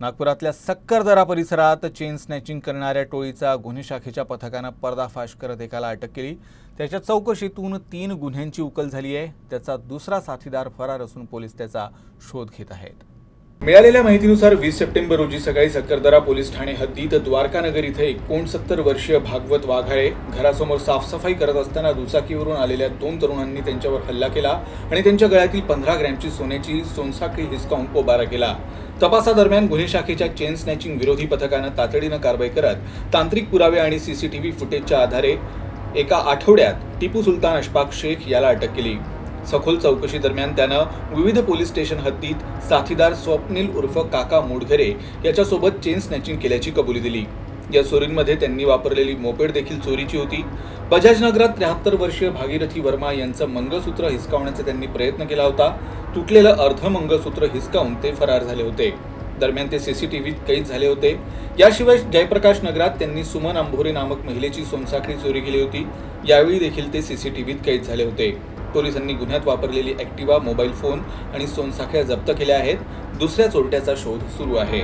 नागपुरातल्या सक्करदरा परिसरात chain snatching करणाऱ्या टोळीचा गुन्हे शाखेच्या पथकानं पर्दाफाश करत एकाला अटक केली. त्याच्या चौकशीतून तीन गुन्ह्यांची उकल झाली आहे. त्याचा दुसरा साथीदार फरार असून पोलीस त्याचा शोध घेत आहेत. मिळालेल्या माहितीनुसार वीस सप्टेंबर रोजी सकाळी सक्करदरा पोलीस ठाणे हद्दीत द्वारकानगर इथे एकोणसत्तर वर्षीय भागवत वाघाळे घरासमोर साफसफाई करत असताना दुचाकीवरून आलेल्या दोन तरुणांनी त्यांच्यावर हल्ला केला आणि त्यांच्या गळ्यातील पंधरा ग्रॅमची सोन्याची सोनसाखळी हिसकावून पोबारा केला. तपासादरम्यान गुन्हे शाखेच्या चेन स्नॅचिंग विरोधी पथकानं तातडीनं कारवाई करत तांत्रिक पुरावे आणि सीसीटीव्ही फुटेजच्या आधारे एका आठवड्यात टिपू सुलतान अशफाक शेख याला अटक केली. सखोल चौकशी दरम्यान त्यानं विविध पोलीस स्टेशन हद्दीत साथीदार स्वप्नील उर्फ काका मोडघरे याच्यासोबत चेन स्नॅचिंग केल्याची कबुली दिली. या चोरींमध्ये त्यांनी वापरलेली मोपेड देखील चोरीची होती. बजाज नगरात त्र्याहत्तर वर्षीय भागीरथी वर्मा यांचं मंगळसूत्र हिसकावण्याचा त्यांनी प्रयत्न केला होता. तुटलेलं अर्ध मंगळसूत्र हिसकावून ते फरार झाले होते. दरम्यान ते सीसीटीव्हीत कैद झाले होते. याशिवाय जयप्रकाश नगरात त्यांनी सुमन अंभोरे नामक महिलेची सोनसाखळी चोरी केली होती. यावेळी देखील ते सीसीटीव्हीत कैद झाले होते. पोलिसांनी गुन्ह्यात वापरलेली ऍक्टिवा मोबाईल फोन आणि सोनसाखळ्या जप्त केल्या आहेत. दुसऱ्या चोरट्याचा शोध सुरू आहे.